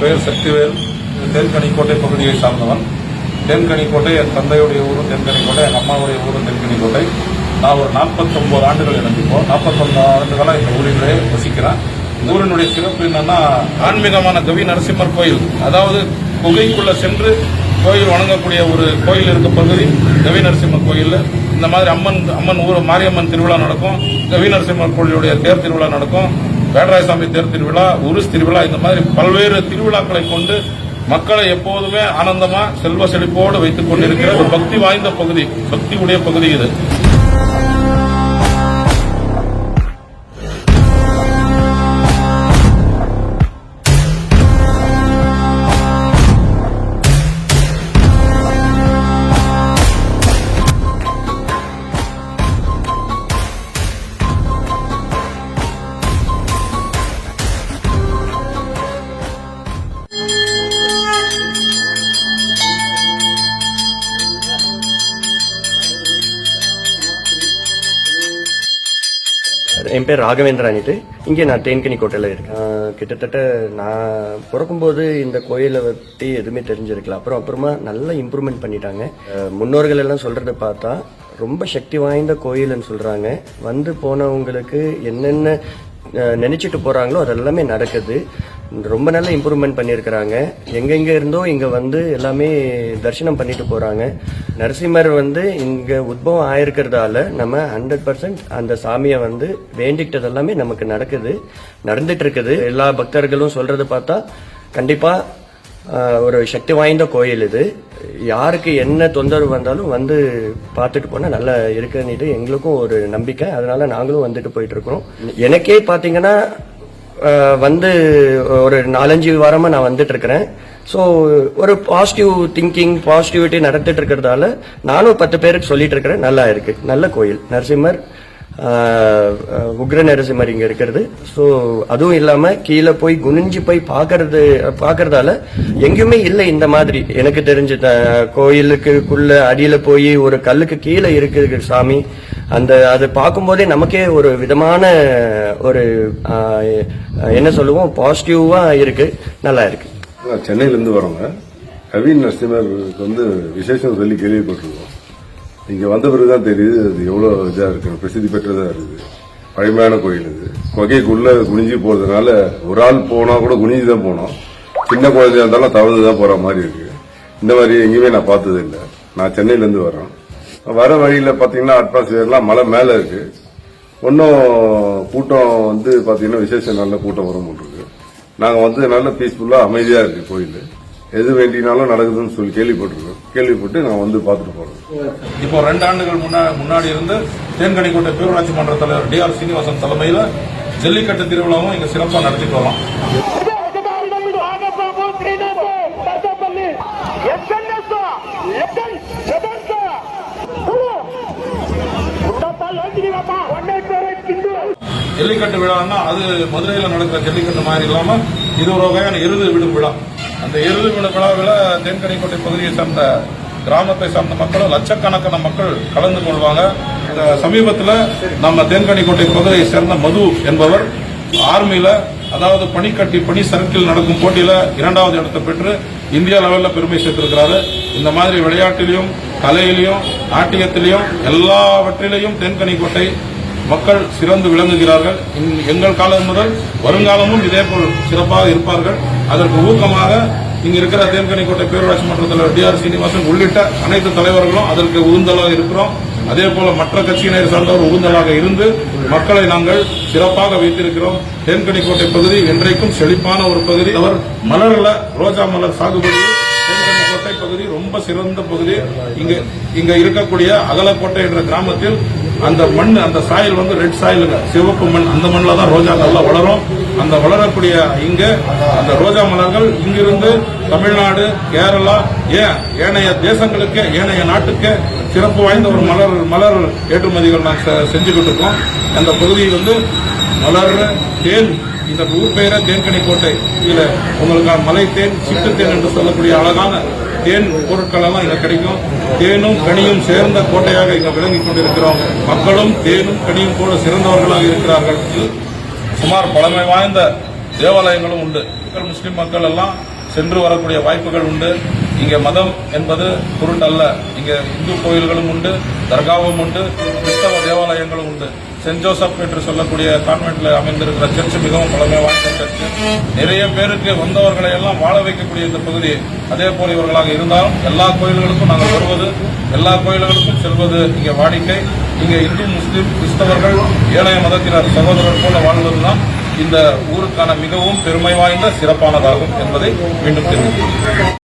பெயர் சக்திவேல் தென்கனிக்கோட்டை பகுதியை சார்ந்தவன். தென்கனிக்கோட்டை என் தந்தையுடைய ஊரும் தென்கனிக்கோட்டை என் அம்மாவுடைய ஊரும் தென்கனிக்கோட்டை நான் ஒரு 49 ஆண்டுகள் எனக்கு இப்போ. 49 ஆண்டுகளாக இந்த ஊரிலே வசிக்கிறேன். இந்த ஊரினுடைய சிறப்பு என்னன்னா ஆன்மீகமான கவி நரசிம்மர் கோயில். அதாவது குகைக்குள்ள சென்று கோயில் வணங்கக்கூடிய ஒரு கோயில் இருக்க பகுதி கவி நரசிம்மர் கோயில் இந்த மாதிரி அம்மன் அம்மன் ஊர் மாரியம்மன் திருவிழா நடக்கும். கவி நரசிம்மர் கோயிலுடைய தேர் திருவிழா நடக்கும். வேடராயசாமி தேர் திருவிழா உருஸ் திருவிழா இந்த மாதிரி பல்வேறு திருவிழாக்களை கொண்டு மக்களை எப்போதுமே ஆனந்தமா செல்வ செழிப்போடு வைத்துக் கொண்டிருக்கிற ஒரு பக்தி வாய்ந்த பகுதி பக்தி உடைய பகுதி இது. என் பேர் ராகவேந்திரானிட்டு இங்கே நான் தேன்கனி கோட்டையில் இருக்கேன். கிட்டத்தட்ட நான் பிறக்கும்போது இந்த கோயிலை பற்றி எதுவுமே தெரிஞ்சிருக்கல. அப்புறம் அப்புறமா நல்லா இம்ப்ரூவ்மெண்ட் பண்ணிட்டாங்க. முன்னோர்கள் எல்லாம் சொல்கிறத பார்த்தா ரொம்ப சக்தி வாய்ந்த கோயில்னு சொல்கிறாங்க வந்து போனவங்களுக்கு என்னென்ன நினச்சிட்டு போகிறாங்களோ அதெல்லாமே நடக்குது. ரொம்ப நல்ல இம்ப்ரூவ்மெண்ட் பண்ணியிருக்கிறாங்க. எங்கெங்கே இருந்தோ இங்கே வந்து எல்லாமே தரிசனம் பண்ணிட்டு போகிறாங்க நரசிம்மர் வந்து இங்கே உத்பவம் ஆயிருக்கிறதால நம்ம ஹண்ட்ரட் பர்சன்ட் அந்த சாமியை வந்து வேண்டிக்கிட்டது எல்லாமே நமக்கு நடக்குது நடந்துட்டு இருக்குது எல்லா பக்தர்களும் சொல்றதை பார்த்தா கண்டிப்பாக ஒரு சக்தி வாய்ந்த கோயில் இது. யாருக்கு என்ன தொந்தரவு வந்தாலும் வந்து பார்த்துட்டு போனால் நல்லா இருக்குன்னுட்டு எங்களுக்கும் ஒரு நம்பிக்கை. அதனால நாங்களும் வந்துட்டு போயிட்டு இருக்கிறோம். எனக்கே பார்த்தீங்கன்னா வந்து ஒரு நாலஞ்சு வாரமாக நான் வந்துட்டு இருக்கிறேன் ஸோ ஒரு பாசிட்டிவ் திங்கிங் பாசிட்டிவிட்டி நடத்திட்டு இருக்கிறதால நானும் பத்து பேருக்கு சொல்லிட்டு இருக்கிறேன் நல்லா இருக்கு. நல்ல கோயில். நரசிம்மர் உக்ர நரசிம்மர் இங்கே இருக்கிறது. ஸோ அதுவும் இல்லாமல் கீழே போய் குனிஞ்சு போய் பார்க்கறது பார்க்கறதால எங்கேயுமே இல்லை இந்த மாதிரி. எனக்கு தெரிஞ்ச த- கோயிலுக்குள்ள அடியில் போய் ஒரு கல்லுக்கு கீழே இருக்குது சாமி. அந்த அது பார்க்கும்போதே நமக்கே ஒரு விதமான ஒரு என்ன சொல்லுவோம் பாசிட்டிவா இருக்கு. நல்லா இருக்கு. சென்னையிலேருந்து வரோங்க. கவின் நரசிம்மருக்கு வந்து விசேஷம் சொல்லி கேள்விப்பட்டிருக்கோம். இங்கே வந்த பிறகு தான் தெரியுது அது எவ்வளோ இதாக இருக்கு பிரசித்தி பெற்றதாக இருக்குது. பழமையான கோயில் இது குகைக்குள்ள குனிஞ்சு போகிறதுனால ஒரு ஆள் போனால் கூட குனிஞ்சு தான் போனோம். சின்ன குழந்தையா இருந்தாலும் தவறு தான் போகிற மாதிரி இருக்கு. இந்த மாதிரி எங்கேயுமே நான் பார்த்தது இல்லை நான் சென்னையிலேருந்து வரேன் வர வழியில் பார்த்தீங்கன்னா அட்மாஸ்பியர்லாம் மலை மேலே இருக்கு. ஒன்றும் கூட்டம் வந்து பார்த்தீங்கன்னா விசேஷம் நல்ல கூட்டம் வரும் இருக்கு. நாங்கள் வந்து நல்ல பீஸ்ஃபுல்லாக அமைதியாக இருக்கு கோயில். எது வேண்டினாலும் நடக்குதுன்னு சொல்லி கேள்விப்பட்டிருக்கோம். கேள்விப்பட்டு நான் வந்து பார்த்துட்டு போகிறோம் இப்போ ரெண்டு ஆண்டுகள் முன்னா- முன்னாடி இருந்து தேன்கனிக்கோட்டை பேரூராட்சி மன்ற தலைவர் டி ஆர் சீனிவாசன் தலைமையில ஜல்லிக்கட்டு திருவிழாவும் இங்க சிறப்பா நடத்திட்டு வரோம். ஜல்லிக்கட்டு விழான்னா அது மதுரையில் நடக்கிற ஜல்லிக்கட்டு மாதிரி இல்லாமல் இது ஒரு வகையான எருது விடும் விழா. அந்த எருது விடும் விழாவில் தென்கனிக்கோட்டை பகுதியை சார்ந்த கிராமத்தை சார்ந்த மக்களும் லட்சக்கணக்கான மக்கள் கலந்து கொள்வாங்க. இந்த சமீபத்தில் நம்ம தேன்கனிக்கோட்டை பகுதியை சேர்ந்த மது என்பவர் ஆர்மியில் அதாவது பனிக்கட்டி பனி சர்க்கிள் நடக்கும் போட்டியில் இரண்டாவது இடத்தை பெற்று இந்தியா லெவலில் பெருமை சேர்த்திருக்கிறாரு. இந்த மாதிரி விளையாட்டிலையும் கலையிலையும் நாட்டியத்திலையும் எல்லாவற்றிலையும் தென்கனிக்கோட்டை மக்கள் சிறந்து விளங்குகிறார்கள். எங்கள் காலம் முதல் வருங்காலமும் இதேபோல் சிறப்பாக இருப்பார்கள். அதற்கு ஊக்கமாக இங்கு இருக்கிற தேன்கனிக்கோட்டை பேரூராட்சி மன்ற தலைவர் டி ஆர் சீனிவாசன் உள்ளிட்ட அனைத்து தலைவர்களும் அதற்கு உந்துதலாக இருக்கிறோம். அதே போல மற்ற கட்சியினர் சார்ந்தவர் உந்துதலாக இருந்து மக்களை நாங்கள் சிறப்பாக வைத்திருக்கிறோம். தேன்கனிக்கோட்டை பகுதி என்றைக்கும் செழிப்பான ஒரு பகுதி. அவர் மலர்ல ரோஜா மலர் சாகுபடி. தேன்கனிக்கோட்டை பகுதி ரொம்ப சிறந்த பகுதி. இங்க இங்க இருக்கக்கூடிய அகலக்கோட்டை என்ற கிராமத்தில் அந்த மண் அந்த சாயில் வந்து ரெட் சாயிலுங்க சிவப்பு மண் அந்த மண்ணில் தான் ரோஜா நல்லா வளரும். அந்த வளரக்கூடிய இங்க அந்த ரோஜா மலர்கள் இங்கிருந்து தமிழ்நாடு கேரளா ஏன்? ஏனைய தேசங்களுக்கு ஏனைய நாட்டுக்கு சிறப்பு வாய்ந்த ஒரு மலர் மலர் ஏற்றுமதிகள் நாங்கள் செ- செஞ்சுக்கிட்டு இருக்கோம். அந்த பகுதி வந்து மலர் தேன் இந்த ஊர் பெயரை தேன்கனி கோட்டை இதில் உங்களுக்கு மலை தேன் சிட்டு தேன் என்று சொல்லக்கூடிய அழகான தேன் பொருட்கள் எல்லாம் கிடைக்கும். தேனும் கனியும் சேர்ந்த கோட்டையாக இங்க விளங்கிக் கொண்டிருக்கிறோம். மக்களும் தேனும் கனியும் கூட சிறந்தவர்களாக இருக்கிறார்கள். சுமார் பழமை வாய்ந்த தேவாலயங்களும் உண்டு. மக்கள் முஸ்லீம் மக்கள் எல்லாம் சென்று வரக்கூடிய வாய்ப்புகள் உண்டு. இங்கே மதம் என்பது பொருட்டல்ல. இங்கே இந்து கோயில்களும் உண்டு தர்காவும் உண்டு கிறிஸ்தவ தேவாலயங்களும் உண்டு. சென்ட் ஜோசப் என்று சொல்லக்கூடிய கான்வென்ட்ல அமைந்திருக்கிற சர்ச் மிகவும் பழமை வாய்ந்த சர்ச் நிறைய பேருக்கு வந்தவர்களை எல்லாம் வாழ வைக்கக்கூடிய இந்த பகுதி. அதே போல் இவர்களாக இருந்தாலும் எல்லா கோயில்களுக்கும் நாங்கள் வருவது எல்லா கோயில்களுக்கும் செல்வது இங்கே வாடிக்கை. இங்கே இந்து முஸ்லீம் கிறிஸ்தவர்கள் ஏழைய மதத்தினர் சகோதரர் போல வாழ்வதுதான் இந்த ஊருக்கான மிகவும் பெருமை வாய்ந்த சிறப்பானதாகும் என்பதை மீண்டும் தெரிவிக்கிறேன்.